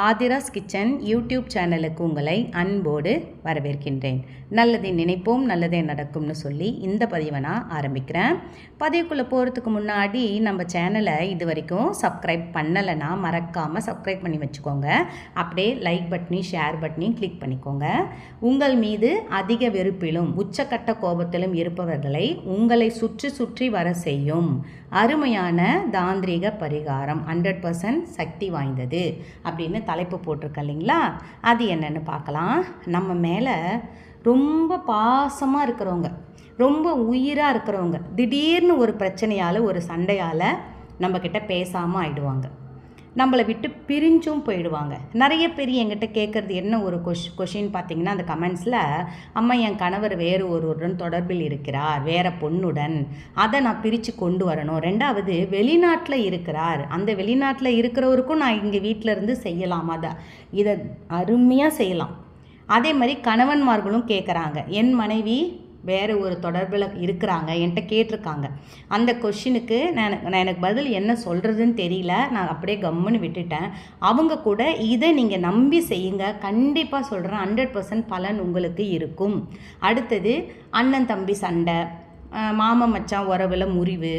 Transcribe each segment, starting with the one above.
Aadhira's kitchen YouTube சேனலுக்கு உங்களை அன்போடு வரவேற்கின்றேன். நல்லதை நினைப்போம் நல்லதே நடக்கும்னு சொல்லி இந்த பதிவை நான் ஆரம்பிக்கிறேன். பதிவுக்குள்ளே போகிறதுக்கு முன்னாடி நம்ம சேனலை இது வரைக்கும் சப்ஸ்கிரைப் பண்ணலைன்னா மறக்காமல் சப்ஸ்கிரைப் பண்ணி வச்சுக்கோங்க. அப்படியே லைக் பட்டனையும் ஷேர் பட்டனையும் கிளிக் பண்ணிக்கோங்க. உங்கள் மீது அதிக வெறுப்பிலும் உச்சக்கட்ட கோபத்திலும் இருப்பவர்களை உங்களை சுற்றி சுற்றி வர செய்யும் அருமையான தாந்திரிக பரிகாரம் ஹண்ட்ரட் பர்சன்ட் சக்தி வாய்ந்தது அப்படின்னு தலைப்பு போட்டிருக்க இல்லைங்களா? அது என்னென்னு பார்க்கலாம். நம்ம மேலே ரொம்ப பாசமாக இருக்கிறவங்க ரொம்ப உயிராக இருக்கிறவங்க திடீர்னு ஒரு பிரச்சனையால் ஒரு சண்டையால் நம்மக்கிட்ட பேசாமல் ஆயிடுவாங்க. நம்மளை விட்டு பிரிஞ்சும் போயிடுவாங்க. நிறைய பேர் என்கிட்ட கேட்குறது என்ன ஒரு கொஷ் கொஷின் பார்த்தீங்கன்னா அந்த கமெண்ட்ஸில் அம்மா என் கணவர் வேறு ஒருவருடன் தொடர்பில் இருக்கிறார் வேறு பொண்ணுடன். அதை நான் பிரித்து கொண்டு வரணும். ரெண்டாவது வெளிநாட்டில் இருக்கிறார். அந்த வெளிநாட்டில் இருக்கிறவருக்கும் நான் இங்கே வீட்டில் இருந்து செய்யலாம். அதை இதை அருமையாக செய்யலாம். அதே மாதிரி கணவன்மார்களும் கேட்குறாங்க என் மனைவி வேறு ஒரு தொடர்பில் இருக்கிறாங்க என்கிட்ட கேட்டிருக்காங்க. அந்த கொஷினுக்கு நான் நான் எனக்கு பதில் என்ன சொல்கிறதுன்னு தெரியல. நான் அப்படியே கம்முன்னு விட்டுட்டேன். அவங்க கூட இதை நீங்கள் நம்பி செய்யுங்க. கண்டிப்பாக சொல்கிறேன் ஹண்ட்ரட் பர்சன்ட் பலன் உங்களுக்கு இருக்கும். அடுத்தது அண்ணன் தம்பி சண்டை. மாமன் மச்சான் உறவில் முறிவு.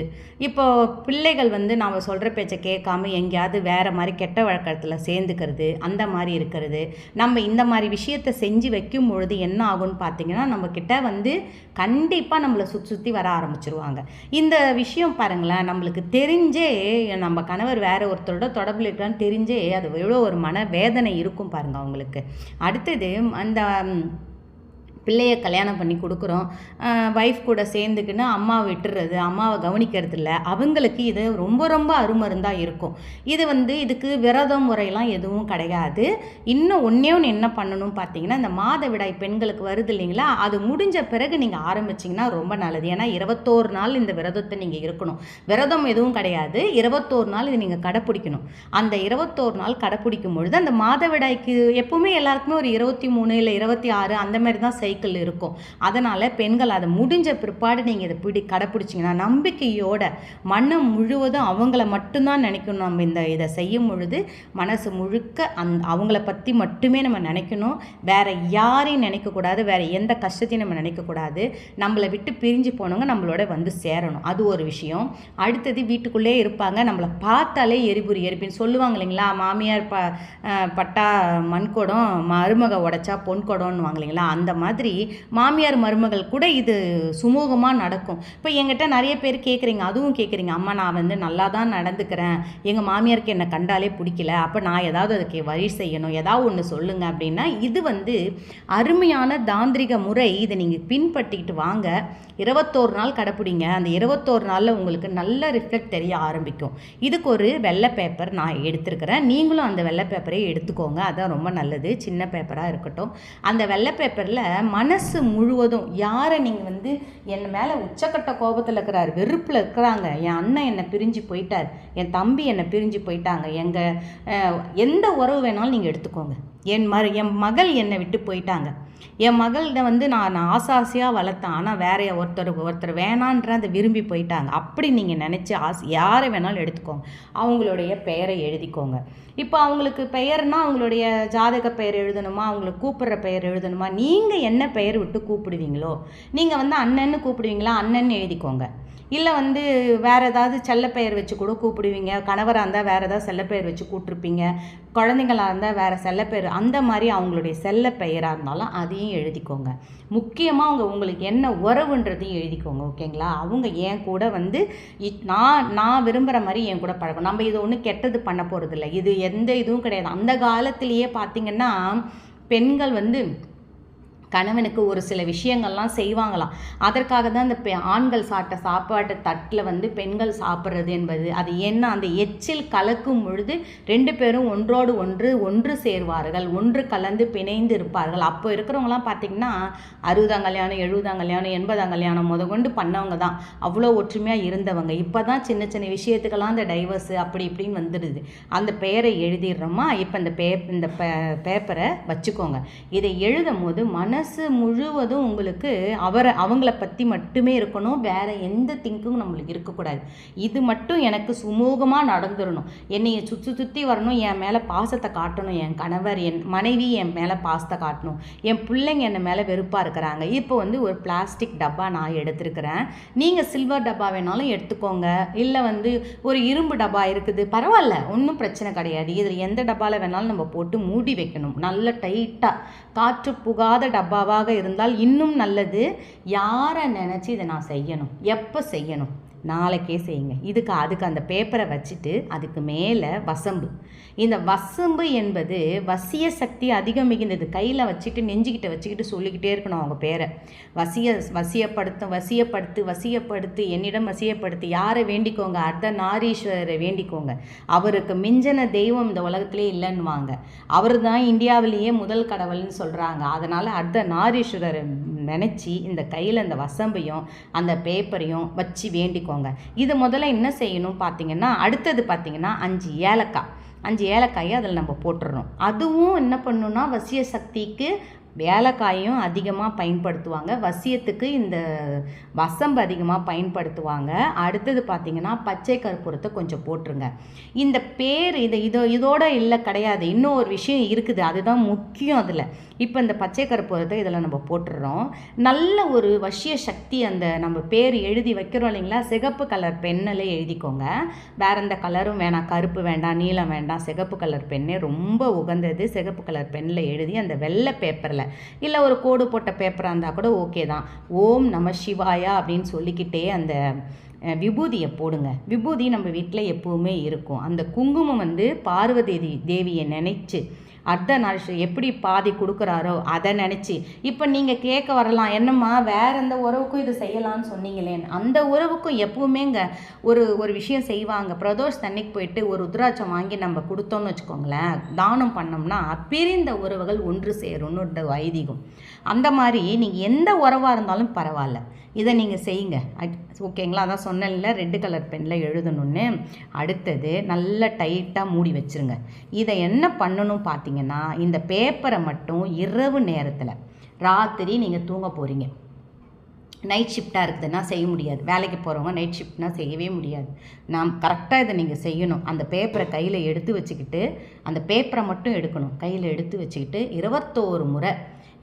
இப்போ பிள்ளைகள் வந்து நாம் சொல்கிற பேச்சை கேட்காம எங்கேயாவது வேறு மாதிரி கெட்ட வழக்கத்தில் சேர்ந்துக்கிறது அந்த மாதிரி இருக்கிறது. நம்ம இந்த மாதிரி விஷயத்தை செஞ்சு வைக்கும் பொழுது என்ன ஆகும்னு பார்த்தீங்கன்னா நம்மக்கிட்ட வந்து கண்டிப்பாக நம்மளை சுற்றி சுற்றி வர ஆரம்பிச்சிருவாங்க. இந்த விஷயம் பாருங்களேன் நம்மளுக்கு தெரிஞ்சே நம்ம கணவர் வேறு ஒருத்தரோட தொடர்பில் இருக்கான்னு தெரிஞ்சே அது எவ்வளோ ஒரு மன வேதனை இருக்கும் பாருங்கள் அவங்களுக்கு. அடுத்தது அந்த பிள்ளையை கல்யாணம் பண்ணி கொடுக்குறோம். ஒய்ஃப் கூட சேர்ந்துக்கின்னு அம்மாவை விட்டுறது அம்மாவை கவனிக்கிறது இல்லை அவங்களுக்கு இது ரொம்ப ரொம்ப அருமருந்தாக இருக்கும். இது வந்து இதுக்கு விரதம் முறையெல்லாம் எதுவும் கிடையாது. இன்னும் ஒன்றே ஒன்று என்ன பண்ணணும் பார்த்தீங்கன்னா இந்த மாதவிடாய் பெண்களுக்கு வருது இல்லைங்களா? அது முடிஞ்ச பிறகு நீங்கள் ஆரம்பிச்சிங்கன்னா ரொம்ப நல்லது. ஏன்னா இருபத்தோரு நாள் இந்த விரதத்தை நீங்கள் இருக்கணும். விரதம் எதுவும் கிடையாது. இருபத்தோரு நாள் இது நீங்கள் கடைப்பிடிக்கணும். அந்த இருபத்தோரு நாள் கடைப்பிடிக்கும் பொழுது அந்த மாதவிடாய்க்கு எப்பவுமே எல்லாருக்குமே ஒரு இருபத்தி மூணு இல்லை இருபத்தி ஆறு அந்த மாதிரி தான் செய் சைக்கிள் இருக்கும். அதனால் பெண்கள் அதை முடிஞ்ச பிற்பாடு நீங்கள் இதை பிடி கடைப்பிடிச்சிங்கன்னா நம்பிக்கையோட மனம் முழுவதும் அவங்கள மட்டும்தான் நினைக்கணும். நம்ம இந்த இதை செய்யும் பொழுது மனசு முழுக்க அந் அவங்கள பற்றி மட்டுமே நம்ம நினைக்கணும். வேறு யாரையும் நினைக்கக்கூடாது. வேறு எந்த கஷ்டத்தையும் நம்ம நினைக்கக்கூடாது. நம்மளை விட்டு பிரிஞ்சு போனவங்க நம்மளோட வந்து சேரணும். அது ஒரு விஷயம். அடுத்தது வீட்டுக்குள்ளே இருப்பாங்க. நம்மளை பார்த்தாலே எரிபுரி எரிப்பின்னு சொல்லுவாங்க இல்லைங்களா? மாமியார் ப பட்டா மண்குடம் மருமக உடைச்சா பொன் குடம்னு வாங்க இல்லைங்களா? அந்த மாதிரி மாதிரி மாமியார் மருமகள் கூட இது சுமூகமாக நடக்கும். இப்போ எங்கிட்ட நிறைய பேர் கேட்குறீங்க அதுவும் கேட்குறீங்க அம்மா நான் வந்து நல்லா தான் நடந்துக்கிறேன். எங்கள் மாமியாருக்கு என்னை கண்டாலே பிடிக்கல. அப்போ நான் ஏதாவது அதுக்கு வழி செய்யணும். ஏதாவது ஒன்று சொல்லுங்கள் அப்படின்னா இது வந்து அருமையான தாந்திரிக முறை. இதை நீங்கள் பின்பற்றிக்கிட்டு வாங்க. இருபத்தோரு நாள் கடைப்பிடிங்க. அந்த இருபத்தோரு நாளில் உங்களுக்கு நல்ல ரிஃப்ளெக்ட் தெரிய ஆரம்பிக்கும். இதுக்கு ஒரு வெள்ளை பேப்பர் நான் எடுத்திருக்கிறேன். நீங்களும் அந்த வெள்ளை பேப்பரை எடுத்துக்கோங்க. அதான் ரொம்ப நல்லது. சின்ன பேப்பராக இருக்கட்டும். அந்த வெள்ளை பேப்பரில் மனசு முழுவதும் யாரை நீங்கள் வந்து என் மேலே உச்சக்கட்ட கோபத்தில் இருக்கிறார் வெறுப்பில் இருக்கிறாங்க என் அண்ணன் என்னை பிரிஞ்சு போயிட்டார் என் தம்பி என்னை பிரிஞ்சு போயிட்டாங்க எங்கள் எந்த உறவு வேணாலும் நீங்கள் எடுத்துக்கோங்க. என் ம என் மகள் என்னை விட்டு போயிட்டாங்க. என் மகள்கிட்ட வந்து நான் நான் ஆசாசியாக வளர்த்தேன். ஆனால் வேற ஒருத்தர் ஒருத்தர் வேணான்ற அதை விரும்பி போயிட்டாங்க. அப்படி நீங்கள் நினச்சி ஆசை யாரை வேணாலும் எடுத்துக்கோங்க. அவங்களுடைய பெயரை எழுதிக்கோங்க. இப்போ அவங்களுக்கு பெயர்னால் அவங்களுடைய ஜாதக பெயர் எழுதணுமா? அவங்களுக்கு கூப்பிட்ற பெயர் எழுதணுமா? நீங்கள் என்ன பெயர் விட்டு கூப்பிடுவீங்களோ? நீங்கள் வந்து அண்ணன்னு கூப்பிடுவீங்களா? அண்ணன் எழுதிக்கோங்க. இல்லை வந்து வேறு ஏதாவது செல்லப்பெயர் வச்சு கூட கூப்பிடுவீங்க. கணவராக இருந்தால் வேறு ஏதாவது செல்லப்பெயர் வச்சு கூப்பிட்ருப்பீங்க குழந்தைங்களாக இருந்தால் வேறு செல்லப்பேர் அந்த மாதிரி அவங்களுடைய செல்ல பெயராக இருந்தாலும் அதையும் எழுதிக்கோங்க. முக்கியமாக அவங்க உங்களுக்கு என்ன உறவுன்றதையும் எழுதிக்கோங்க ஓகேங்களா? அவங்க என் கூட வந்து நான் நான் விரும்புகிற மாதிரி என் கூட பழகும் நம்ம இது ஒன்றும் கெட்டது பண்ண போகிறதில்ல இது எந்த இதுவும் கிடையாது. அந்த காலத்திலேயே பார்த்திங்கன்னா பெண்கள் வந்து கணவனுக்கு ஒரு சில விஷயங்கள்லாம் செய்வாங்களாம். அதற்காக தான் இந்த ஆண்கள் சாப்பிட்ட சாப்பாட்டு தட்டில் வந்து பெண்கள் சாப்பிட்றது என்பது அது என்ன அந்த எச்சில் கலக்கும் பொழுது ரெண்டு பேரும் ஒன்றோடு ஒன்று ஒன்று சேர்வார்கள் ஒன்று கலந்து பிணைந்து இருப்பார்கள். அப்போ இருக்கிறவங்களாம் பார்த்திங்கன்னா அறுபதாம் கல்யாணம் எழுபதாம் கல்யாணம் எண்பதாம் கல்யாணம் முத கொண்டு பண்ணவங்க தான். அவ்வளோ ஒற்றுமையாக இருந்தவங்க. இப்போ தான் சின்ன சின்ன விஷயத்துக்கெல்லாம் அந்த டைவர்ஸு அப்படி இப்படின்னு வந்துடுது. அந்த பெயரை எழுதிடுறோமா? இப்போ இந்த பே இந்த பே பேப்பரை வச்சுக்கோங்க. இதை எழுதும் போது மன மனசு முழுவதும் உங்களுக்கு அவரை அவங்கள பற்றி மட்டுமே இருக்கணும். வேறு எந்த திங்க்கும் நம்மளுக்கு இருக்கக்கூடாது. இது மட்டும் எனக்கு சுமூகமாக நடந்துடணும் என்னையை சுற்றி சுற்றி வரணும் என் மேலே பாசத்தை காட்டணும் என் கணவர் என் மனைவி என் மேலே பாசத்தை காட்டணும். என் பிள்ளைங்க என்னை மேலே வெறுப்பாக இருக்கிறாங்க. இப்போ வந்து ஒரு பிளாஸ்டிக் டப்பா நான் எடுத்துருக்கிறேன். நீங்கள் சில்வர் டப்பா வேணாலும் எடுத்துக்கோங்க. இல்லை வந்து ஒரு இரும்பு டப்பா இருக்குது. பரவாயில்ல ஒன்றும் பிரச்சனை கிடையாது. இதில் எந்த டப்பாவில் வேணாலும் நம்ம போட்டு மூடி வைக்கணும். நல்ல டைட்டாக காற்று புகாத டப்பா டப்பாவாக இருந்தால் இன்னும் நல்லது. யாரை நினச்சி இதை நான் செய்யணும்? எப்போ செய்யணும்? நாளைக்கே செய்யுங்க. இதுக்கு அதுக்கு அந்த பேப்பரை வச்சுட்டு அதுக்கு மேலே வசம்பு. இந்த வசம்பு என்பது வசிய சக்தி அதிகம் மிகுந்தது. கையில் வச்சுட்டு நெஞ்சுக்கிட்ட வச்சுக்கிட்டு சொல்லிக்கிட்டே இருக்கணும் அவங்க பேரை. வசிய வசியப்படுத்தும் வசியப்படுத்து வசியப்படுத்து என்னிடம் வசியப்படுத்து யாரை வேண்டிக்கோங்க? அர்த்த நாரீஸ்வரரை வேண்டிக்கோங்க. அவருக்கு மிஞ்சன தெய்வம் இந்த உலகத்திலே இல்லைன்னுவாங்க. அவர் தான் இந்தியாவிலேயே முதல் கடவுள்னு சொல்கிறாங்க அதனால் அர்த்த நாரீஸ்வரரை நினச்சி இந்த கையில் அந்த வசம்பையும் அந்த பேப்பரையும் வச்சு வேண்டிக்கோங்க. இது முதல்ல என்ன செய்யணும் பார்த்தீங்கன்னா அடுத்தது பார்த்தீங்கன்னா அஞ்சு ஏலக்காய். அஞ்சு ஏலக்காயை அதில் நம்ம போட்டுடணும் அதுவும் என்ன பண்ணுன்னா வசிய சக்திக்கு ஏலக்காயும் அதிகமாக பயன்படுத்துவாங்க. வசியத்துக்கு இந்த வசம்பு அதிகமாக பயன்படுத்துவாங்க. அடுத்தது பார்த்திங்கன்னா பச்சை கற்பூரத்தை கொஞ்சம் போட்டுருங்க. இந்த பேர் இது இதோ இதோட இல்லை கிடையாது. இன்னும் ஒரு விஷயம் இருக்குது. அதுதான் முக்கியம் அதில். இப்போ இந்த பச்சை கற்பூரத்தை இதில் நம்ம போட்டுடுறோம் நல்ல ஒரு வசிய சக்தி அந்த நம்ம பேர் எழுதி வைக்கிறோம் இல்லைங்களா? சிகப்பு கலர் பெண்ணில் எழுதிக்கோங்க. வேற எந்த கலரும் வேணாம். கருப்பு வேண்டாம். நீலம் வேண்டாம். சிகப்பு கலர் பெண்ணே ரொம்ப உகந்தது. சிகப்பு கலர் பெண்ணில் எழுதி அந்த வெள்ளை பேப்பரில் இல்லை. ஒரு கோடு போட்ட பேப்பராக இருந்தால் கூட ஓகே தான். ஓம் நம சிவாயா அப்படின்னு சொல்லிக்கிட்டே அந்த விபூதியை போடுங்க. விபூதி நம்ம வீட்டில் எப்போவுமே இருக்கும். அந்த குங்குமம் வந்து பார்வதி தேவியை நினைச்சு அர்த்த நாரிஷர் எப்படி பாதி கொடுக்குறாரோ அதை நினச்சி. இப்போ நீங்கள் கேட்க வரலாம் என்னம்மா வேற எந்த உறவுக்கும் இது செய்யலாம்னு சொன்னீங்களேன் அந்த உறவுக்கும் எப்பவுமேங்க ஒரு ஒரு விஷயம் செய்வாங்க. பிரதோஷ் தண்ணிக்கு போயிட்டு ஒரு ருத்ராட்சம் வாங்கி நம்ம கொடுத்தோம்னு வச்சுக்கோங்களேன். தானம் பண்ணோம்னா பிரிந்த உறவுகள் ஒன்று சேரும்னு ஐதீகம். அந்த மாதிரி நீங்கள் எந்த உறவாக இருந்தாலும் பரவாயில்ல. இதை நீங்கள் செய்யுங்க. ஓகேங்களா? அதான் சொன்னேன்ல ரெட்டு கலர் பெனில் எழுதணும்னு. அடுத்தது நல்லா டைட்டாக மூடி வச்சுருங்க. இதை என்ன பண்ணணும் பார்த்தீங்க பார்த்தீங்கன்னா இந்த பேப்பரை மட்டும் இரவு நேரத்தில் ராத்திரி நீங்கள் தூங்க போகிறீங்க நைட் ஷிஃப்டாக இருக்குதுன்னா செய்ய முடியாது. வேலைக்கு போகிறவங்க நைட் ஷிஃப்ட்னா செய்யவே முடியாது. நாம் கரெக்டாக இதை நீங்கள் செய்யணும். அந்த பேப்பரை கையில் எடுத்து வச்சுக்கிட்டு அந்த பேப்பரை மட்டும் எடுக்கணும். கையில் எடுத்து வச்சுக்கிட்டு இருபத்தோரு முறை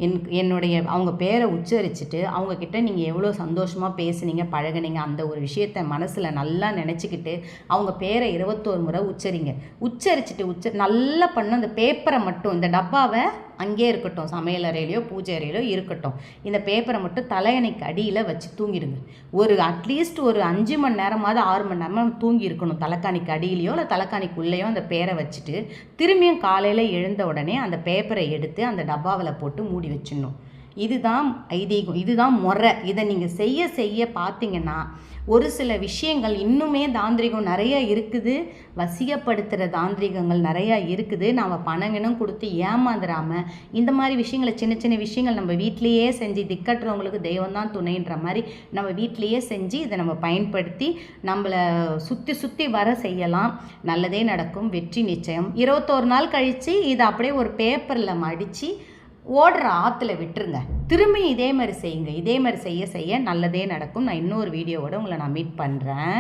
என் என்னுடைய அவங்க பேரை உச்சரிச்சுட்டு அவங்கக்கிட்ட நீங்கள் எவ்வளோ சந்தோஷமாக பேசுனீங்க பழகுனீங்க அந்த ஒரு விஷயத்த மனசில் நல்லா நினச்சிக்கிட்டு அவங்க பேரை இருபத்தோரு முறை உச்சரிங்க. உச்சரிச்சுட்டு உச்ச நல்லா பண்ண அந்த பேப்பரை மட்டும் இந்த டப்பாவை அங்கேயே இருக்கட்டும் சமையல் அறையிலையோ பூஜை அறையிலையோ இருக்கட்டும். இந்த பேப்பரை மட்டும் தலையணைக்கு அடியில் வச்சு தூங்கிடுங்க. ஒரு அட்லீஸ்ட் ஒரு அஞ்சு மணி நேரமாவது ஆறு மணி நேரமாக தூங்கி இருக்கணும். தலைக்காணிக்கு அடியிலையோ இல்லை தலைக்காணிக்குள்ளேயோ அந்த பேரை வச்சுட்டு திரும்பியும் காலையில் எழுந்த உடனே அந்த பேப்பரை எடுத்து அந்த டப்பாவில் போட்டு மூடி வச்சிடணும். இதுதான் ஐதீகம் இதுதான் முறை. இதை நீங்கள் செய்ய செய்ய பார்த்தீங்கன்னா ஒரு சில விஷயங்கள் இன்னுமே தாந்திரிகம் நிறைய இருக்குது. வசியப்படுத்துகிற தாந்திரிகங்கள் நிறையா இருக்குது. நாம் பணங்கினும் கொடுத்து ஏமாந்துடாமல் இந்த மாதிரி விஷயங்களை சின்ன சின்ன விஷயங்கள் நம்ம வீட்லேயே செஞ்சு திக்கட்டுறவங்களுக்கு தெய்வம் தான் துணைன்ற மாதிரி நம்ம வீட்லேயே செஞ்சு இதை நம்ம பயன்படுத்தி நம்மளை சுற்றி சுற்றி வர செய்யலாம். நல்லதே நடக்கும். வெற்றி நிச்சயம். இருபத்தோரு நாள் கழித்து இதை அப்படியே ஒரு பேப்பரில் மடித்து ஓடுற ஆற்றுல விட்டுருங்க. திரும்பி இதே மாதிரி செய்யுங்க. இதே மாதிரி செய்ய செய்ய நல்லதே நடக்கும். நான் இன்னொரு வீடியோவோட உங்களை நான் மீட் பண்ணுறேன்